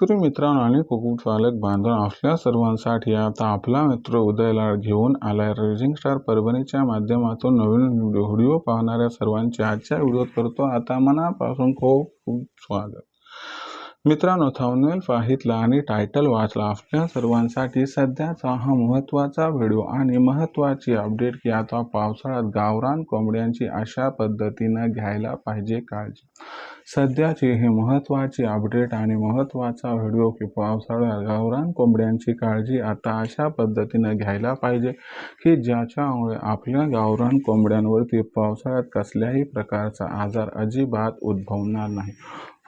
शेतकरी मित्रांनो आणि कुक्कुटपालक बांधव आपल्या सर्वांसाठी आता आपला मित्र उदयलाड घेऊन आलाय. रेझिंग स्टार परभणीच्या माध्यमातून नवीन व्हिडिओ पाहणाऱ्या सर्वांचे आजच्या व्हिडिओत करतो. आता मनापासून खूप खूप स्वागत. मित्रांनो थंबनेल पाहितला आणि टायटल वाचला. आपल्या सर्वांसाठी सध्याचा हा महत्त्वाचा व्हिडिओ आणि महत्त्वाची अपडेट की आता पावसाळ्यात गावरान कोंबड्यांची अशा पद्धतीनं घ्यायला पाहिजे काळजी. सध्याची ही महत्त्वाची अपडेट आणि महत्त्वाचा व्हिडिओ की पावसाळ्यात गावरान कोंबड्यांची काळजी आता अशा पद्धतीनं घ्यायला पाहिजे की ज्याच्यामुळे आपल्या गावरान कोंबड्यांवरती पावसाळ्यात कसल्याही प्रकारचा आजार अजिबात उद्भवणार नाही.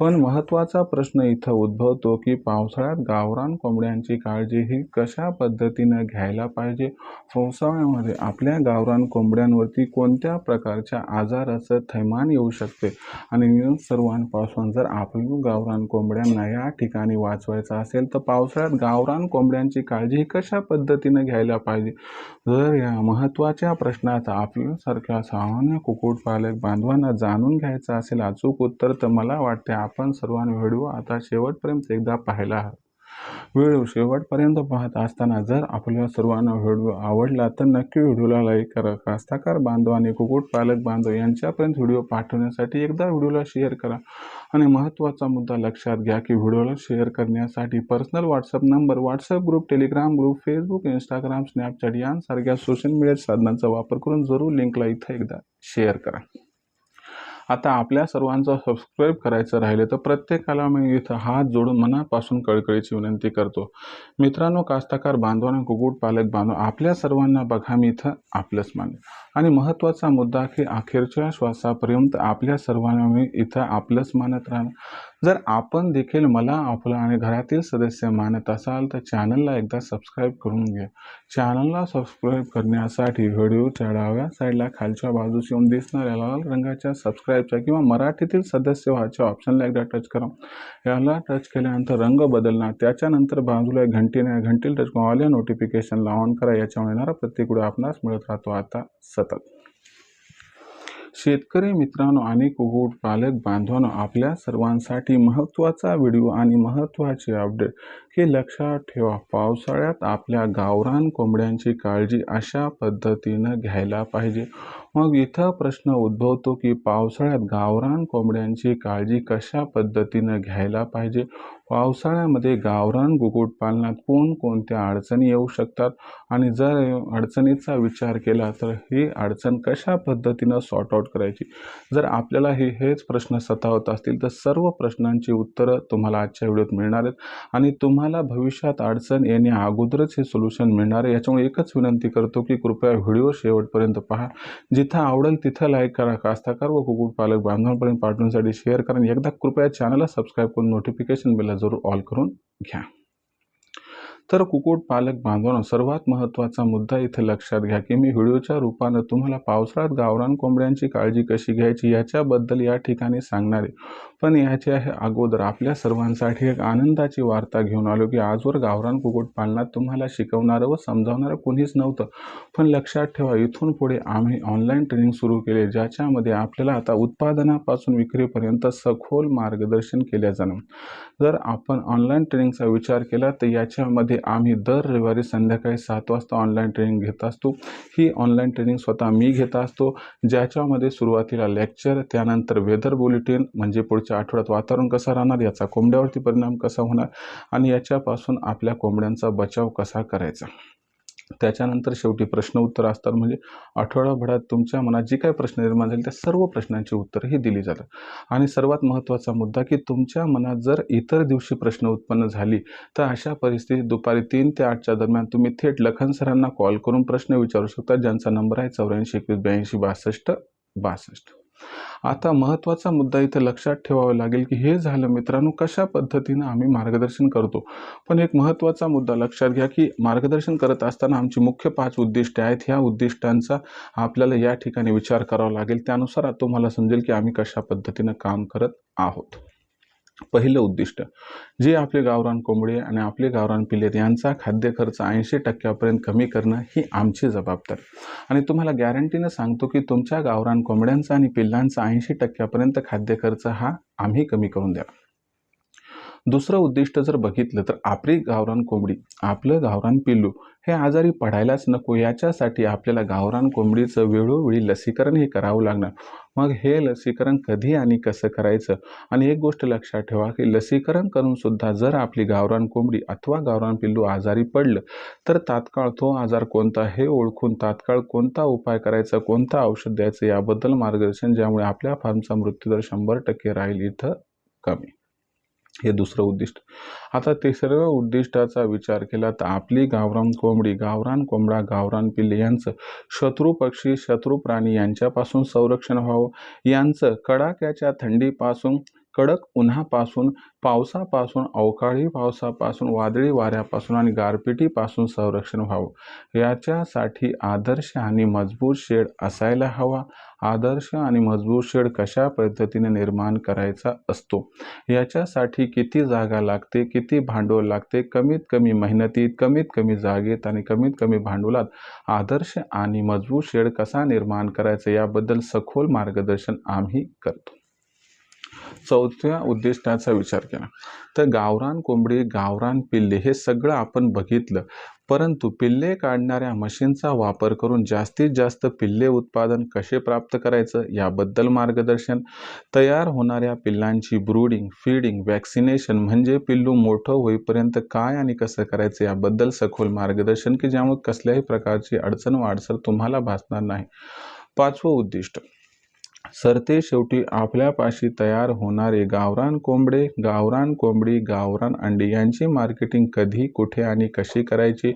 पण महत्त्वाचा प्रश्न इथं उद्भवतो की पावसाळ्यात गावरान कोंबड्यांची काळजी ही कशा पद्धतीनं घ्यायला पाहिजे? पावसाळ्यामध्ये आपल्या गावरान कोंबड्यांवरती कोणत्या प्रकारच्या आजाराचं थैमान येऊ शकते? आणि सर्वांपासून जर आपल्या गावरान कोंबड्यांना या ठिकाणी वाचवायचं असेल तर पावसाळ्यात गावरान कोंबड्यांची काळजी ही कशा पद्धतीनं घ्यायला पाहिजे? जर या महत्त्वाच्या प्रश्नाचा आपल्यासारख्या सामान्य कुक्कुटपालक बांधवांना जाणून घ्यायचं असेल अचूक उत्तर तर मला वाटते आपण सर्वांनी व्हिडिओ आता शेवटपर्यंत एकदा पाहायला हवा व्हिडिओ शेवटपर्यंत पाहत असताना जर आपल्या सर्वांना व्हिडिओ आवडला तर नक्की व्हिडिओला लाईक करा. कास्ताकार बांधव आणि कुक्कुटपालक बांधव यांच्यापर्यंत व्हिडिओ पाठवण्यासाठी एकदा व्हिडिओला शेअर करा. आणि महत्त्वाचा मुद्दा लक्षात घ्या की व्हिडिओला शेअर करण्यासाठी personal WhatsApp number WhatsApp group Telegram group Facebook Instagram Snapchat यांसारख्या सोशल मीडिया साधनांचा वापर करून जरूर लिंकला इथं एकदा शेअर करा. आता आपल्या सर्वांचं सबस्क्राईब करायचं राहिले तर प्रत्येकाला मी इथं हात जोडून मनापासून कळकळीची विनंती करतो. मित्रांनो कास्तकार बांधवांना कुक्कुटपालक बांधव आपल्या सर्वांना बघा मी इथं आपलंच माने आणि महत्त्वाचा मुद्दा की अखेरच्या श्वासापर्यंत आपल्या सर्वांना मी इथं आपलंच मानत राहणार. जर आपण देखील मला आपलं आणि घरातील सदस्य मानत असाल तर चॅनलला एकदा सबस्क्राईब करून घ्या. चॅनलला सबस्क्राईब करण्यासाठी व्हिडिओच्या डाव्या साईडला खालच्या बाजूस येऊन दिसणाऱ्या लाल रंगाच्या सबस्क्राईबच्या किंवा मराठीतील सदस्य व्हायच्या ऑप्शनला एकदा टच करा. याला टच केल्यानंतर रंग बदलणार त्याच्यानंतर बाजूला घंटीने घंटीला टच करून ऑल नोटिफिकेशनला ऑन करा याच्यामुळे येणारा प्रत्येक व्हिडिओ आपणास मिळत राहतो. आता सतत. शेतकरी मित्रांनो आणि कुक्कुटपालक बांधवांनो आपल्या सर्वांसाठी महत्त्वाचा व्हिडिओ आणि महत्त्वाचे अपडेट हे लक्षात ठेवा. पावसाळ्यात आपल्या गावरान कोंबड्यांची काळजी अशा पद्धतीनं घ्यायला पाहिजे. मग इथं प्रश्न उद्भवतो की पावसाळ्यात गावरान कोंबड्यांची काळजी कशा पद्धतीनं घ्यायला पाहिजे? पावसाळ्यामध्ये गावरान कुक्कुटपालनात कोणकोणत्या अडचणी येऊ शकतात? आणि जर अडचणीचा विचार केला तर ही अडचण कशा पद्धतीनं सॉर्ट आउट करायची? जर आपल्याला हे हेच प्रश्न सतावत असतील तर सर्व प्रश्नांची उत्तरं तुम्हाला आजच्या व्हिडिओत मिळणार आहेत. आणि तुम्हाला भविष्यात अडचण येण्या अगोदरच हे सोल्युशन मिळणार आहे. याच्यामुळे एकच विनंती करतो की कृपया व्हिडिओ शेवटपर्यंत पहा जे जिथं आवडेल तिथं लाईक करा. कास्ताकार व कुक्कुटपालक बांधवांपर्यंत पाठवण्यासाठी शेअर करा. आणि एकदा कृपया चॅनलला सबस्क्राईब करून नोटिफिकेशन बिलला जरूर ऑल करून घ्या. तर कुक्कुटपालक बांधवांनो सर्वात महत्त्वाचा मुद्दा इथे लक्षात घ्या की मी व्हिडिओच्या रूपानं तुम्हाला पावसाळ्यात गावरान कोंबड्यांची काळजी कशी घ्यायची याच्याबद्दल या ठिकाणी सांगणार आहे. पण याच्या अगोदर आपल्या सर्वांसाठी एक आनंदाची वार्ता घेऊन आलो की आजवर गावरान कुक्कुटपालनात तुम्हाला शिकवणारं व समजावणारं कोणीच नव्हतं. पण लक्षात ठेवा इथून पुढे आम्ही ऑनलाईन ट्रेनिंग सुरू केले ज्याच्यामध्ये आपल्याला आता उत्पादनापासून विक्रीपर्यंत सखोल मार्गदर्शन केल्या जाणं जर आपण ऑनलाईन ट्रेनिंगचा विचार केला तर याच्यामध्ये आम्ही दर रविवारी संध्याकाळी सात वाजता ऑनलाईन ट्रेनिंग घेत असतो. ही ऑनलाईन ट्रेनिंग स्वतः मी घेत असतो. ज्याच्यामध्ये सुरुवातीला लेक्चर त्यानंतर वेदर बुलेटिन म्हणजे पुढच्या आठवड्यात वातावरण कसं राहणार याचा कोंबड्यावरती परिणाम कसा होणार आणि याच्यापासून आपल्या कोंबड्यांचा बचाव कसा करायचा? त्याच्यानंतर शेवटी प्रश्न उत्तर असतात. म्हणजे आठवडाभरात तुमच्या मनात जी काही प्रश्न निर्माण झाले त्या सर्व प्रश्नांची उत्तरं ही दिली जातात. आणि सर्वात महत्त्वाचा मुद्दा की तुमच्या मनात जर इतर दिवशी प्रश्न उत्पन्न झाली तर अशा परिस्थितीत दुपारी तीन ते आठच्या दरम्यान तुम्ही थेट लखन सरांना कॉल करून प्रश्न विचारू शकता ज्यांचा नंबर आहे चौऱ्याऐंशी एकवीस ब्याऐंशी बासष्ट बासष्ट. आता महत्त्वाचा मुद्दा इथं लक्षात ठेवावा लागेल की हे झालं मित्रांनो कशा पद्धतीनं आम्ही मार्गदर्शन करतो? पण एक महत्त्वाचा मुद्दा लक्षात घ्या की मार्गदर्शन करत असताना आमची मुख्य पाच उद्दिष्टे आहेत. ह्या उद्दिष्टांचा आपल्याला या ठिकाणी विचार करावा लागेल. त्यानुसार तुम्हाला समजेल की आम्ही कशा पद्धतीनं काम करत आहोत. पहिलं उद्दिष्ट. जे आपले गावरान कोंबडी आणि आपले गावरान पिलेत यांचा खाद्य खर्च ऐंशी टक्क्यापर्यंत कमी करणं ही आमची जबाबदारी. आणि तुम्हाला गॅरंटीनं सांगतो की तुमच्या गावरान कोंबड्यांचा आणि पिल्लांचा ऐंशी टक्क्यापर्यंत खाद्य खर्च हा आम्ही कमी करून द्या दुसरं उद्दिष्ट जर बघितलं तर आपली गावरान कोंबडी आपलं गावरान पिल्लू हे आजारी पडायलाच नको याच्यासाठी आपल्याला गावरान कोंबडीचं वेळोवेळी लसीकरण हे करावं लागणार. मग हे लसीकरण कधी आणि कसं करायचं? आणि एक गोष्ट लक्षात ठेवा की लसीकरण करूनसुद्धा जर आपली गावरान कोंबडी अथवा गावरान पिल्लू आजारी पडलं तर तात्काळ तो आजार कोणता हे ओळखून तात्काळ कोणता उपाय करायचा कोणता औषध द्यायचं याबद्दल मार्गदर्शन ज्यामुळे आपल्या फार्मचा मृत्यूदर शंभर टक्के राहील इथं कमी. हे दुसरं उद्दिष्ट. आता तिसरं उद्दिष्टाचा विचार केला तर आपली गावरान कोंबडी गावरान कोंबडा गावरान पिल्ले यांचं शत्रू पक्षी शत्रू प्राणी यांच्यापासून संरक्षण व्हावं. यांचं कडाक्याच्या थंडीपासून कडक उन्हापासून पावसापासून अवकाळी पावसापासून वादळी वाऱ्यापासून आणि गारपिटीपासून संरक्षण व्हावं. याच्यासाठी आदर्श आणि मजबूत शेड असायला हवा. आदर्श आणि मजबूत शेड कशा पद्धतीने निर्माण करायचा असतो? याच्यासाठी किती जागा लागते किती भांडवल लागते? कमीत कमी मेहनतीत कमीत कमी जागेत आणि कमीत कमी भांडवलात आदर्श आणि मजबूत शेड कसा निर्माण करायचा याबद्दल सखोल मार्गदर्शन आम्ही करतो. चौथ्या उद्दिष्टाचा विचार केला. तर गावरान कोंबडी गावरान पिल्ले हे सगळं आपण बघितलं. परंतु पिल्ले काढणाऱ्या मशीनचा वापर करून जास्तीत जास्त पिल्ले उत्पादन कसे प्राप्त करायचं याबद्दल मार्गदर्शन. तयार होणाऱ्या पिल्लांची ब्रूडिंग फीडिंग वॅक्सिनेशन म्हणजे पिल्लू मोठं होईपर्यंत काय आणि कसं करायचं याबद्दल सखोल मार्गदर्शन की ज्यामुळे कसल्याही प्रकारची अडचण वाडसर तुम्हाला भासणार नाही. पाचवं उद्दिष्ट. सरते शेवटी आपल्यापाशी तयार होणारे गावरान कोंबडे गावरान कोंबडी गावरान अंडी यांची मार्केटिंग कधी कुठे आणि कशी करायची?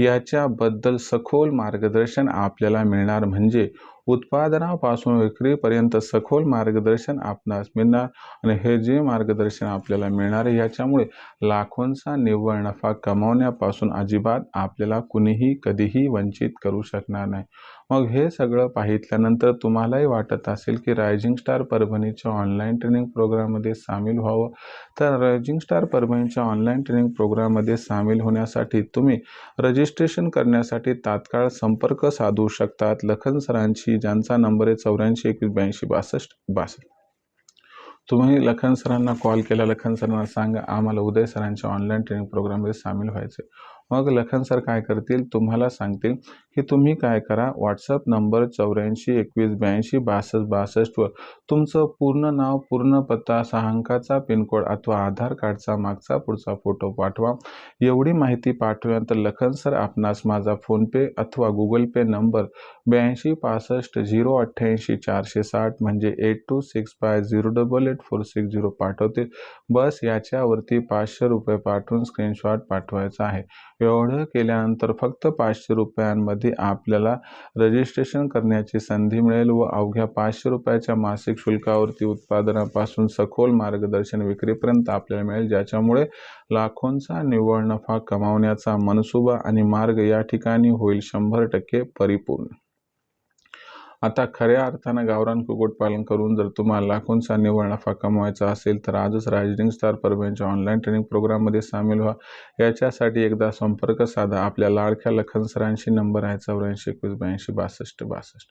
याच्याबद्दल सखोल मार्गदर्शन आपल्याला मिळणार म्हणजे उत्पादनापासून विक्रीपर्यंत सखोल मार्गदर्शन आपणास मिळणार आणि हे जे मार्गदर्शन आपल्याला मिळणार आहे याच्यामुळे लाखोंचा निव्वळ नफा कमावण्यापासून अजिबात आपल्याला कुणीही कधीही वंचित करू शकणार नाही. मग हे सगळं पाहितल्यानंतर तुम्हालाही वाटत असेल की रायझिंग स्टार परभणीच्या ऑनलाईन ट्रेनिंग प्रोग्राममध्ये सामील व्हावं? तर रायझिंग स्टार परभणीच्या ऑनलाईन ट्रेनिंग प्रोग्राममध्ये सामील होण्यासाठी तुम्ही रजिस्ट्रेशन करण्यासाठी तात्काळ संपर्क साधू शकतात. लखन सरांची ज्यांचा नंबर आहे चौऱ्याऐंशी एकवीस ब्याऐंशी बासष्ट बासष्ट. तुम्ही लखन सरांना कॉल केला. लखन सरांना सांगा आम्हाला उदय सरांच्या ऑनलाईन ट्रेनिंग प्रोग्राममध्ये सामील व्हायचे मग लखन सर काय करतील? तुम्हाला सांगतील की तुम्ही काय करा? व्हॉट्सअप नंबर चौऱ्याऐंशी एकवीस ब्याऐंशी बासष्ट बासष्टवर तुमचं पूर्ण नाव पूर्ण पत्ता सहा अंकाचा पिनकोड अथवा आधार कार्डचा मागचा पुढचा फोटो पाठवा. एवढी माहिती पाठवल्यानंतर लखन सर आपणास माझा फोनपे अथवा गुगल पे नंबर ब्याऐंशी पासष्ट झिरो अठ्ठ्याऐंशी चारशे साठ म्हणजे eight two six five zero double eight four six zero पाठवते बस याच्यावरती पाचशे रुपये पाठवून स्क्रीनशॉट पाठवायचा आहे. एवढं केल्यानंतर फक्त पाचशे रुपयांमध्ये आपल्याला रजिस्ट्रेशन करण्याची संधी मिळेल व अवघ्या पाचशे रुपयाच्या मासिक शुल्कावरती उत्पादनापासून सखोल मार्गदर्शन विक्रीपर्यंत आपल्याला मिळेल ज्याच्यामुळे लाखोंचा निव्वळ नफा कमावण्याचा मनसुबा आणि मार्ग या ठिकाणी होईल शंभर टक्के परिपूर्ण. आता खऱ्या अर्थानं गावरान कुक्कुटपालन करून जर तुम्हाला लाखोंचा निव्वळ नफा कमवायचा असेल तर आजच रायझिंग स्टार परभणीच्या ऑनलाईन ट्रेनिंग प्रोग्राममध्ये सामील व्हा. याच्यासाठी एकदा संपर्क साधा. आपल्या लाडक्या लखन सरांशी नंबर आहे चौऱ्याऐंशी एकवीस ब्याऐंशी बासष्ट बासष्ट.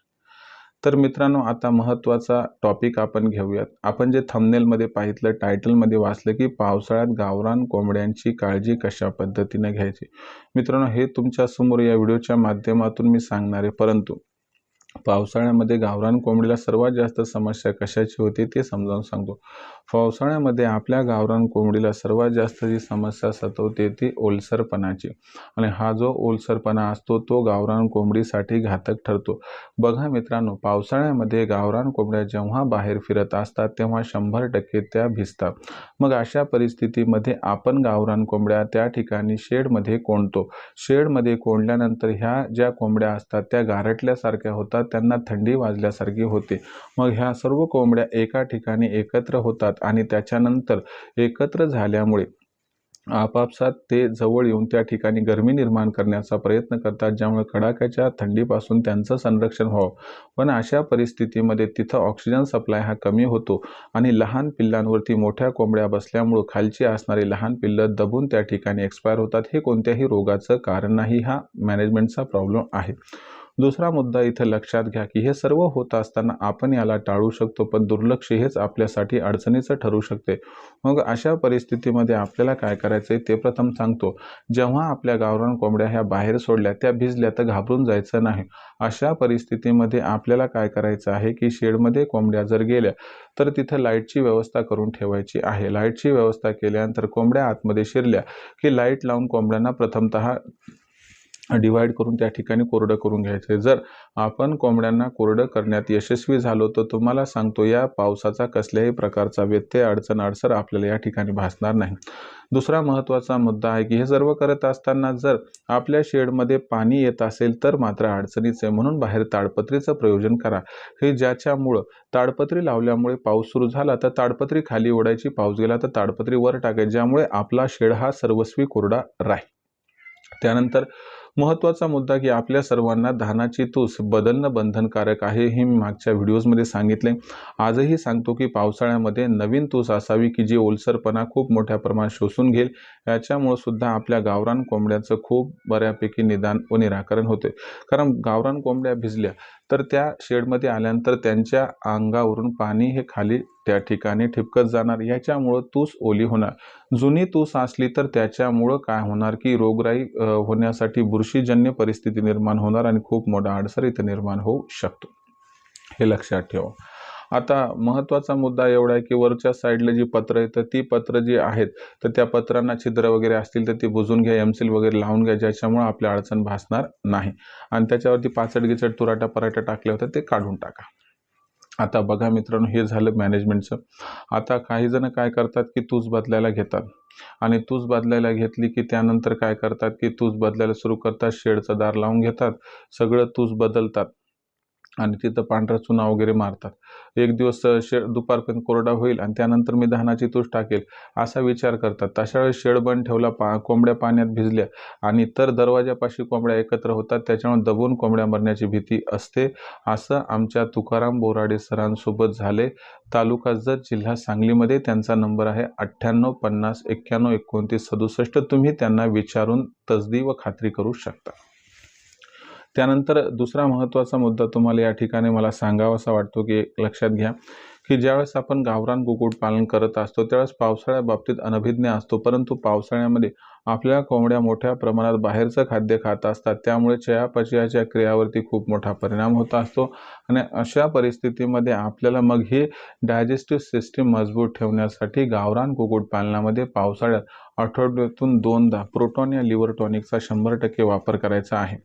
तर मित्रांनो आता महत्त्वाचा टॉपिक आपण घेऊयात. आपण जे थंबनेलमध्ये पाहितलं टायटलमध्ये वाचलं की पावसाळ्यात गावरान कोंबड्यांची काळजी कशा पद्धतीने घ्यायची? मित्रांनो हे तुमच्यासमोर या व्हिडिओच्या माध्यमातून मी सांगणार आहे. परंतु पावसाळ्यामध्ये गावरान कोंबडीला सर्वात जास्त समस्या कशाची होती ते समजावून सांगतो. पावसाळ्यामध्ये आपल्या गावरान कोंबडीला सर्वात जास्त जी समस्या सतवते ती ओलसरपणाची. आणि हा जो ओलसरपणा असतो तो गावरान कोंबडीसाठी घातक ठरतो. बघा मित्रांनो पावसाळ्यामध्ये गावरान कोंबड्या जेव्हा बाहेर फिरत असतात तेव्हा शंभर टक्के त्या भिजतात. मग अशा परिस्थितीमध्ये आपण गावरान कोंबड्या त्या ठिकाणी शेडमध्ये कोंडतो शेडमध्ये कोंडल्यानंतर ह्या ज्या कोंबड्या असतात त्या गारटल्यासारख्या होतात त्यांना थंडी वाजल्यासारखी होते. मग ह्या सर्व कोंबड्या एका ठिकाणी एकत्र होतात आणि त्याच्यानंतर एकत्र झाल्यामुळे आपापसात ते जवळ येऊन त्या ठिकाणी गरमी निर्माण करण्याचा प्रयत्न करतात ज्यामुळे कडाक्याच्या थंडीपासून त्यांचं संरक्षण व्हावं. पण अशा परिस्थितीमध्ये तिथं ऑक्सिजन सप्लाय हा कमी होतो आणि लहान पिल्लांवरती मोठ्या कोंबड्या बसल्यामुळं खालची असणारी लहान पिल्लं दबून त्या ठिकाणी एक्सपायर होतात. हे कोणत्याही रोगाचं कारण नाही. हा मॅनेजमेंटचा प्रॉब्लेम आहे. दुसरा मुद्दा इथं लक्षात घ्या की हे सर्व होत असताना आपण याला टाळू शकतो पण दुर्लक्ष हेच आपल्यासाठी अडचणीचं ठरू शकते. मग अशा परिस्थितीमध्ये आपल्याला काय करायचं आहे ते प्रथम सांगतो. जेव्हा आपल्या गावरान कोंबड्या ह्या बाहेर सोडल्या त्या भिजल्या तर घाबरून जायचं नाही. अशा परिस्थितीमध्ये आपल्याला काय करायचं आहे की शेडमध्ये कोंबड्या जर गेल्या तर तिथं लाईटची व्यवस्था करून ठेवायची आहे. लाईटची व्यवस्था केल्यानंतर कोंबड्या आतमध्ये शिरल्या की लाइट लावून कोंबड्यांना प्रथमतः डिवाईड करून त्या ठिकाणी कोरडं करून घ्यायचं. जर आपण कोंबड्यांना कोरडं करण्यात यशस्वी झालो तर तुम्हाला सांगतो या पावसाचा कसल्याही प्रकारचा व्यत्यय अडचण अडसर आपल्याला या ठिकाणी भासणार नाही. दुसरा महत्त्वाचा मुद्दा आहे की हे सर्व करत असताना जर आपल्या शेडमध्ये पाणी येत असेल तर मात्र अडचणीचे आहे. म्हणून बाहेर ताडपत्रीचं प्रयोजन करा. हे ज्याच्यामुळं ताडपत्री लावल्यामुळे पाऊस सुरू झाला तर ताडपत्री खाली ओढायची पाऊस गेला तर ताडपत्री वर टाकायची ज्यामुळे आपला शेड हा सर्वस्वी कोरडा राहील. त्यानंतर महत्त्वाचा मुद्दा की आपल्या सर्वांना धानाची तूस बदलणं बंधनकारक आहे हे मी मागच्या व्हिडिओजमध्ये सांगितले आजही सांगतो की पावसाळ्यामध्ये नवीन तूस असावी की जी ओलसरपणा खूप मोठ्या प्रमाणात शोषून घेईल याच्यामुळं सुद्धा आपल्या गावरान कोंबड्याचं खूप बऱ्यापैकी निदान व निराकरण होते कारण गावरान कोंबड्या भिजल्या तर त्या शेडमध्ये आल्यानंतर त्यांच्या अंगावरून पाणी हे खाली त्या ठिकाणी ठिपकत जाणार. याच्यामुळं तूस ओली होणार. जुनी तूस असली तर त्याच्यामुळं काय होणार की रोगराई होण्यासाठी बुरशीजन्य परिस्थिती निर्माण होणार आणि खूप मोठा अडसर इथं निर्माण होऊ शकतो. हे लक्षात ठेवा. आता महत्त्वाचा मुद्दा एवढा आहे की वरच्या साईडला जी पत्र आहेत ती पत्र जी आहेत तर त्या पत्रांना छिद्र वगैरे असतील तर ती बुजून घ्या एमसील वगैरे लावून घ्या ज्याच्यामुळे आपल्या अडचण भासणार नाही. आणि त्याच्यावरती पाचड गिचड तुराटा पराठा टाकले होते ते काढून टाका. आता बघा मित्रांनो हे झालं मॅनेजमेंटचं आता काही जण काय करतात की तूच बदलायला घेतात. आणि तूच बदलायला घेतली की त्यानंतर काय करतात की तूच बदलायला सुरू करतात शेडचं दार लावून घेतात सगळं तूच बदलतात. आणि तिथं पांढरा चुना वगैरे मारतात. एक दिवस शे दुपारपर्यंत कोरडा होईल आणि त्यानंतर मी धानाची तूस टाकेल असा विचार करतात. तशा वेळेस शेड बंद ठेवला पा कोंबड्या पाण्यात भिजल्या आणि तर दरवाजापाशी कोंबड्या एकत्र होतात त्याच्यामुळे दबून कोंबड्या मरण्याची भीती असते असं आमच्या तुकाराम बोराडे सरांसोबत झाले. तालुका जत जिल्हा सांगलीमध्ये त्यांचा नंबर आहे अठ्ठ्याण्णव पन्नास एक्क्याण्णव एकोणतीस सदुसष्ट. तुम्ही त्यांना विचारून तसदी व खात्री करू शकता. त्यानंतर दुसरा महत्त्वाचा मुद्दा तुम्हाला या ठिकाणी मला सांगावासा वाटतो की लक्षात घ्या की ज्यावेळेस आपण गावरान कुक्कुटपालन करत असतो त्यावेळेस पावसाळ्या बाबतीत अनभिज्ञ असतो परंतु पावसाळ्यामध्ये आपल्या कोंबड्या मोठ्या प्रमाणात बाहेरचं खाद्य खात असतात त्यामुळे चयापचयाच्या क्रियावरती खूप मोठा परिणाम होत असतो आणि अशा परिस्थितीमध्ये आपल्याला मग ही डायजेस्टिव्ह सिस्टीम मजबूत ठेवण्यासाठी गावरान कुक्कुटपालनामध्ये पावसाळ्यात आठवड्यातून दोनदा प्रोटॉन या लिव्हर टॉनिकचा शंभर टक्के वापर करायचा आहे.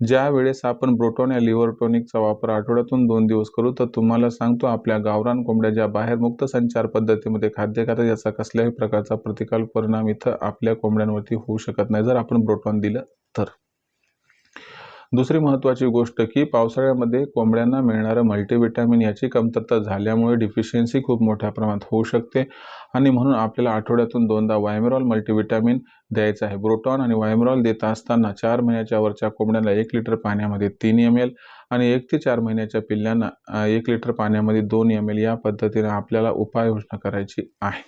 ज्या वेळेस आपण ब्रोटॉन या लिव्हर टॉनिकचा वापर आठवड्यातून दोन दिवस करू तर तुम्हाला सांगतो आपल्या गावरान कोंबड्या ज्या बाहेर मुक्त संचार पद्धतीमध्ये खाद्य खातात याचा कसल्याही प्रकारचा प्रतिकार परिणाम इथं आपल्या कोंबड्यांवरती होऊ शकत नाही. जर आपण ब्रोटॉन दिलं तर. दुसरी महत्त्वाची गोष्ट की पावसाळ्यामध्ये कोंबड्यांना मिळणारं मल्टीविटॅमिन याची कमतरता झाल्यामुळे डिफिशियन्सी खूप मोठ्या प्रमाणात होऊ शकते. आणि म्हणून आपल्याला आठवड्यातून दोनदा वायमेरॉल मल्टीविटॅमिन द्यायचं आहे. ब्रोटॉन आणि वायमेरॉल देत असताना चार महिन्याच्या वरच्या कोंबड्यांना एक लिटर पाण्यामध्ये तीन एम एल आणि एक ते चार महिन्याच्या पिल्ल्यांना एक लिटर पाण्यामध्ये दोन एम एल या पद्धतीने आपल्याला उपाययोजना करायची आहे.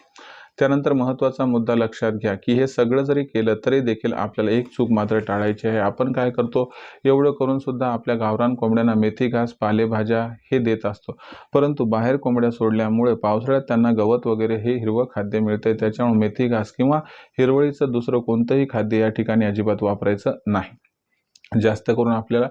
त्यानंतर महत्त्वाचा मुद्दा लक्षात घ्या की हे सगळं जरी केलं तरी देखील आपल्याला एक चूक मात्र टाळायची आहे. आपण काय करतो? एवढं करून सुद्धा आपल्या गावरान कोंबड्यांना मेथी घास पालेभाज्या हे देत असतो. परंतु बाहेर कोंबड्या सोडल्यामुळे पावसाळ्यात त्यांना गवत वगैरे हे हिरवं खाद्य मिळते त्याच्यामुळे मेथी घास किंवा हिरवळीचं दुसरं कोणतंही खाद्य या ठिकाणी अजिबात वापरायचं नाही. जास्त करून आपल्याला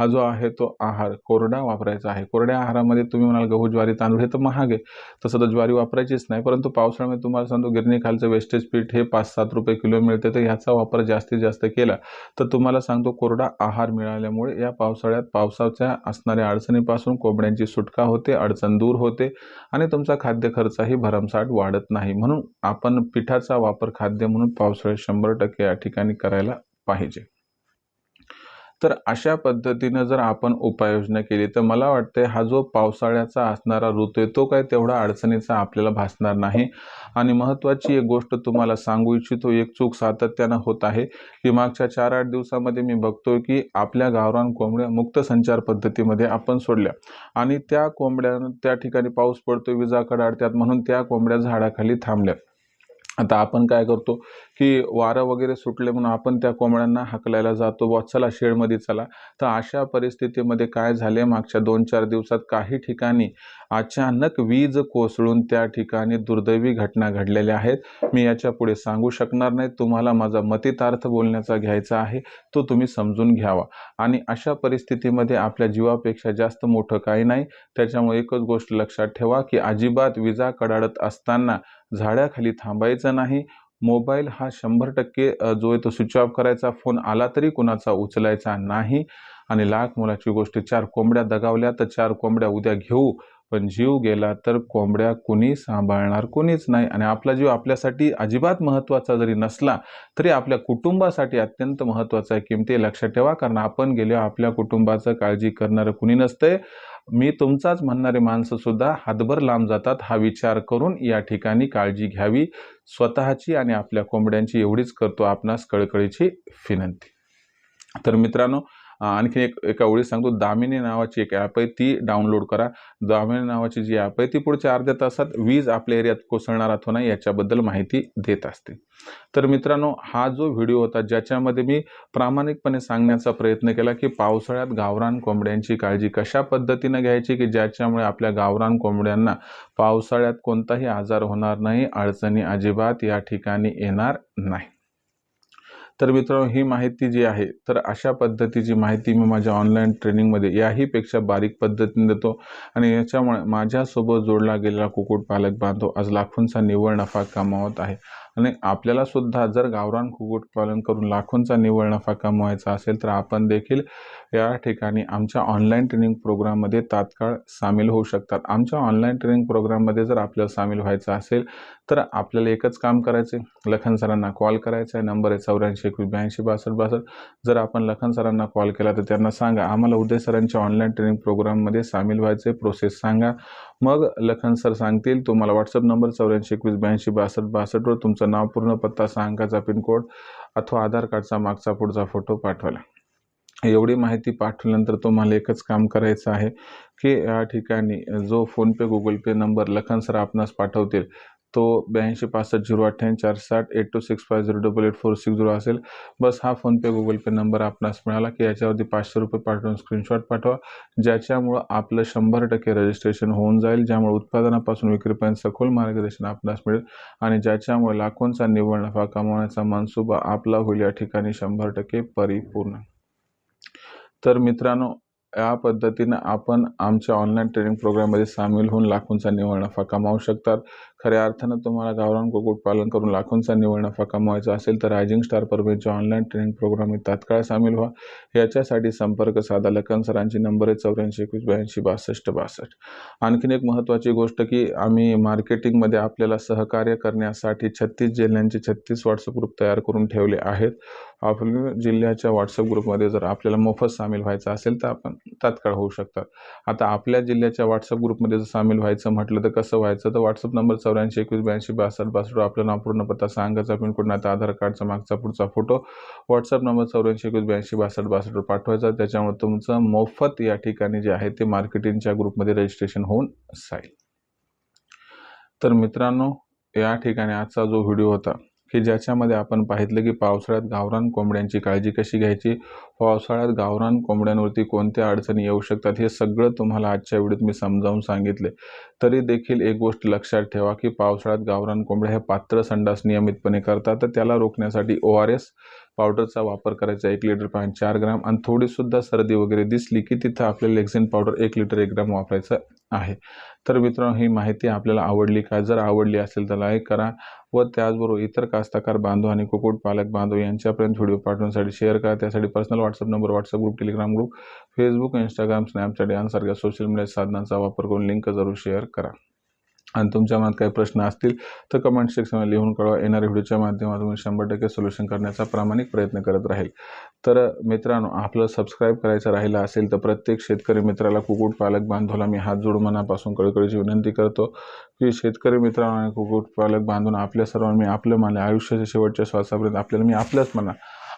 हा जो आहे तो आहार कोरडा वापरायचा आहे. कोरड्या आहारामध्ये तुम्ही म्हणाल गहू ज्वारी तांदूळ हे तर महाग आहे. तसं तर ज्वारी वापरायचीच नाही. परंतु पावसाळ्यामध्ये तुम्हाला सांगतो गिरणीखालचं वेस्टेज पीठ हे पाच सात रुपये किलो मिळते. तर ह्याचा वापर जास्तीत जास्त केला तर तुम्हाला सांगतो कोरडा आहार मिळाल्यामुळे या पावसाळ्यात पावसाच्या असणाऱ्या अडचणीपासून कोंबड्यांची सुटका होते अडचण दूर होते आणि तुमचा खाद्य खर्चही भरमसाठ वाढत नाही. म्हणून आपण पिठाचा वापर खाद्य म्हणून पावसाळ्यात शंभर टक्के या ठिकाणी करायला पाहिजे. तर अशा पद्धतीनं जर आपण उपाययोजना केली तर मला वाटते हा जो पावसाळ्याचा असणारा ऋतू आहे तो काय तेवढा अडचणीचा आपल्याला भासणार नाही. आणि महत्त्वाची एक गोष्ट तुम्हाला सांगू इच्छितो एक चूक सातत्यानं होत आहे की मागच्या चार आठ दिवसामध्ये मी बघतोय की आपल्या गावरान कोंबड्या मुक्त संचार पद्धतीमध्ये आपण सोडल्या. आणि त्या कोंबड्या त्या ठिकाणी पाऊस पडतो विजा कडाडत्यात म्हणून त्या कोंबड्या झाडाखाली थांबल्या. आता आपण काय करतो की वारं वगैरे सुटले म्हणून आपण त्या कोंबड्यांना हाकलायला जातो. व चला शेडमध्ये चला. तर अशा परिस्थितीमध्ये काय झाले मागच्या दोन चार दिवसात काही ठिकाणी अचानक वीज कोसळून त्या ठिकाणी दुर्दैवी घटना घडलेल्या आहेत. मी याच्यापुढे सांगू शकणार नाही. तुम्हाला माझा मतितार्थ बोलण्याचा घ्यायचा आहे. तो तुम्ही समजून घ्यावा. आणि अशा परिस्थितीमध्ये आपल्या जीवापेक्षा जास्त मोठं काही नाही. त्याच्यामुळे एकच गोष्ट लक्षात ठेवा की अजिबात विजा कडाडत असताना झाडाखाली थांबायचं नाही. मोबाईल हा शंभर टक्के जो आहे तो स्विच ऑफ करायचा फोन आला तरी कुणाचा उचलायचा नाही. आणि लाख मुलाची गोष्ट चार कोंबड्या दगावल्या तर चार कोंबड्या उद्या घेऊ. पण जीव गेला तर कोंबड्या कुणी सांभाळणार कुणीच नाही. आणि आपला जीव आपल्यासाठी अजिबात महत्त्वाचा जरी नसला तरी आपल्या कुटुंबासाठी अत्यंत महत्त्वाचा आहे. किमती लक्षात ठेवा कारण आपण गेलो आपल्या कुटुंबाचं काळजी करणारं कुणी नसतंय. मी तुमचाच म्हणणारे माणसं सुद्धा हातभर लांब जातात. हा विचार करून या ठिकाणी काळजी घ्यावी. स्वतःची आणि आपल्या कोंबड्यांची एवढीच करतो आपणास कळकळीची विनंती. तर मित्रांनो आणखी एक एका ओळी सांगतो दामिनी नावाची एक ॲप आहे ती डाउनलोड करा. दामिनी नावाची जी ॲप आहे ती पुढच्या अर्ध्या तासात वीज आपल्या एरियात कोसळणार अथवा नाही याच्याबद्दल माहिती देत असते. तर मित्रांनो हा जो व्हिडिओ होता ज्याच्यामध्ये मी प्रामाणिकपणे सांगण्याचा प्रयत्न केला की पावसाळ्यात गावरान कोंबड्यांची काळजी कशा पद्धतीनं घ्यायची की ज्याच्यामुळे आपल्या गावरान कोंबड्यांना पावसाळ्यात कोणताही आजार होणार नाही अडचणी अजिबात या ठिकाणी येणार नाही. तर मित्रांनो ही माहिती जी आहे तर अशा पद्धतीची माहिती मी माझ्या ऑनलाईन ट्रेनिंगमध्ये याहीपेक्षा बारीक पद्धतीने देतो आणि याच्यामुळे माझ्यासोबत जोडला गेलेला कुक्कुटपालक बांधव आज लाखोंचा निव्वळ नफा कमावत आहे. आणि आपल्याला सुद्धा जर गावरान कुक्कुटपालन करून लाखोंचा निव्वळ नफा कमवायचा असेल तर आपण देखील या ठिकाणी आमच्या ऑनलाईन ट्रेनिंग प्रोग्राममध्ये तात्काळ सामील होऊ शकतात. आमच्या ऑनलाईन ट्रेनिंग प्रोग्राममध्ये जर आपल्याला सामील व्हायचं असेल तर आपल्याला एकच काम करायचं आहे लखन सरांना कॉल करायचा आहे. नंबर आहे चौऱ्याऐंशी एकवीस ब्याऐंशी बासष्ट बासष्ट. जर आपण लखन सरांना कॉल केला तर त्यांना सांगा. आम्हाला उदय सरांच्या ऑनलाईन ट्रेनिंग प्रोग्राममध्ये सामील व्हायचे प्रोसेस सांगा. मग लखन सर सांगतील तुम्हाला व्हॉट्सअप नंबर चौऱ्याऐंशी एकवीस ब्याऐंशी बासष्ट बासष्टवर तुमचं नाव पूर्ण पत्ता सहा अंकाचा पिनकोड अथवा आधार कार्डचा मागचा पुढचा फोटो पाठवायला. एवढी माहिती पाठवल्यानंतर तुम्हाला एकच काम करायचं आहे की या ठिकाणी जो PhonePe Google Pay number Lakhan sir आपणास पाठवतील तो ब्याऐंशी पासष्ट झिरो अठ्ठ्याऐंशी चार साठ eight two six five zero double eight four six zero असेल. बस हा फोनपे गुगल पे नंबर आपणास मिळाला की याच्यावरती पाचशे रुपये पाठवून स्क्रीनशॉट पाठवा ज्याच्यामुळं आपलं शंभर टक्के रजिस्ट्रेशन होऊन जाईल ज्यामुळे उत्पादनापासून विक्रीपर्यंत सखोल मार्गदर्शन आपणास मिळेल आणि ज्याच्यामुळे लाखोंचा निव्वळ नफा कमावण्याचा मनसुबा आपला होईल या ठिकाणी शंभर टक्के परिपूर्ण. तर मित्रांनो या पद्धतीनं आपण आमच्या ऑनलाईन ट्रेनिंग प्रोग्राममध्ये सामील होऊन लाखोंचा निव्वळ नफा कमावू शकतात. खऱ्या अर्थानं तुम्हाला गावरान कुक्कुटपालन करून लाखोंचा निवड नफा कमवायचा असेल तर रायझिंग स्टार परभणीच्या ऑनलाईन ट्रेनिंग प्रोग्राम तात्काळ सामील व्हा. याच्यासाठी संपर्क साधा. लखन सरांची नंबर आहे चौऱ्याऐंशी एकवीस ब्याऐंशी बासष्ट बासष्ट. आणखीन एक महत्त्वाची गोष्ट की आम्ही मार्केटिंगमध्ये आपल्याला सहकार्य करण्यासाठी छत्तीस जिल्ह्यांचे छत्तीस व्हॉट्सअप ग्रुप तयार करून ठेवले आहेत. आपल्या जिल्ह्याच्या व्हॉट्सअप ग्रुपमध्ये जर आपल्याला मोफत सामील व्हायचं असेल तर आपण तात्काळ होऊ शकतात. आता आपल्या जिल्ह्याच्या व्हॉट्सअप ग्रुपमध्ये जर सामील व्हायचं म्हटलं तर कसं व्हायचं? तर व्हॉट्सअप नंबर चौऱ्याऐंशी एकवीस ब्याऐंशी बासष्ट बासष्ट आपलं नाव पूर्ण पत्ता सांगायचा पिनकोड नाही तर आधार कार्डचा मागचा पुढचा फोटो व्हॉट्सअप नंबर चौऱ्याऐंशी एकवीस ब्याऐंशी बासष्ट बासष्टवर पाठवायचा. त्याच्यामुळे तुमचं मोफत या ठिकाणी जे आहे ते मार्केटिंगच्या ग्रुपमध्ये रजिस्ट्रेशन होऊन जाईल. तर मित्रांनो या ठिकाणी आजचा जो व्हिडिओ होता की ज्याच्यामध्ये आपण पाहितलं की पावसाळ्यात गावरान कोंबड्यांची काळजी कशी घ्यायची? पावसाळ्यात गावरान कोंबड्यांवरती कोणत्या अडचणी येऊ शकतात? हे सगळं तुम्हाला आजच्या व्हिडिओत मी समजावून सांगितले. तरी देखील एक गोष्ट लक्षात ठेवा की पावसाळ्यात गावरान कोंबड्या हे पात्र संडास नियमितपणे करतात. तर त्याला रोखण्यासाठी ओ आर एस पावडरचा वापर करायचा एक लिटर पाणी चार ग्राम आणि थोडीसुद्धा सर्दी वगैरे दिसली की तिथं आपल्याला लेक्झिन पावडर एक लिटर एक ग्राम वापरायचं आहे. तर मित्रांनो ही माहिती आपल्याला आवडली का? जर आवडली असेल तर लाईक करा व त्याचबरोबर इतर कास्तकार बांधव आणि कुक्कुटपालक बांधव यांच्यापर्यंत व्हिडिओ पाठवण्यासाठी शेअर करा. त्यासाठी personal WhatsApp number WhatsApp group Telegram group Facebook Instagram Snapchat यांसारख्या सोशल मीडिया साधनांचा वापर करून लिंक जरूर शेअर करा. आणि तुमच्या मनात काही प्रश्न असतील तर कमेंट सेक्शनमध्ये लिहून कळवा येणाऱ्या व्हिडिओच्या माध्यमातून मी शंभर टक्के सोल्युशन करण्याचा प्रामाणिक प्रयत्न करत राहील. तर मित्रांनो आपलं सबस्क्राईब करायचं राहिलं असेल तर प्रत्येक शेतकरी मित्राला कुक्कुटपालक बांधवला मी हात जोडून मनापासून कळकळीची विनंती करतो की शेतकरी मित्रांनो आणि कुक्कुटपालक बांधून आपल्या सर्वांनी मी आपलं मानले आयुष्याच्या शेवटच्या श्वासापर्यंत आपल्याला मी आपलंच मना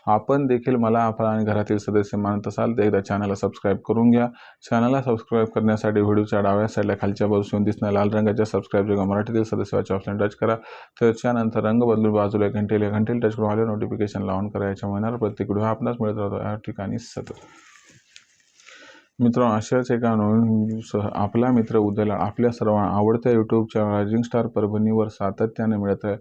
आपण देखील मला आपला आणि घरातील सदस्य मानत असाल तर एकदा चॅनलला सबस्क्राईब करून घ्या. चॅनलला सबस्क्राईब करण्यासाठी व्हिडिओच्या डाव्या साईडला खालच्या बाजूसून दिसणाऱ्या लाल रंगाच्या सबस्क्राईब जेव्हा मराठीतील सदस्याच्या ऑप्शन टच करा. त्याच्यानंतर रंग बदलून बाजूला घंटेल घंटेल टच करून आले नोटिफिकेशन लावून करायच्या याच्यामुळे प्रत्येक व्हिडिओ आपणास मिळत राहतो. या ठिकाणी सतत. मित्र अशाच एका नवीन व्हिडिओसह आपला मित्र उद्याला आपल्या सर्वांना आवडत्या यूट्यूबच्या रायझिंग स्टार परभणीवर सातत्याने मिळत आहे.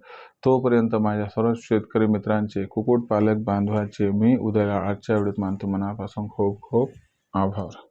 तोपर्यंत माझ्या सर्व शेतकरी मित्रांचे कुक्कुटपालक बांधवाचे मी उद्याला आजच्या वेळेत मानतो. मनापासून खूप खूप आभार.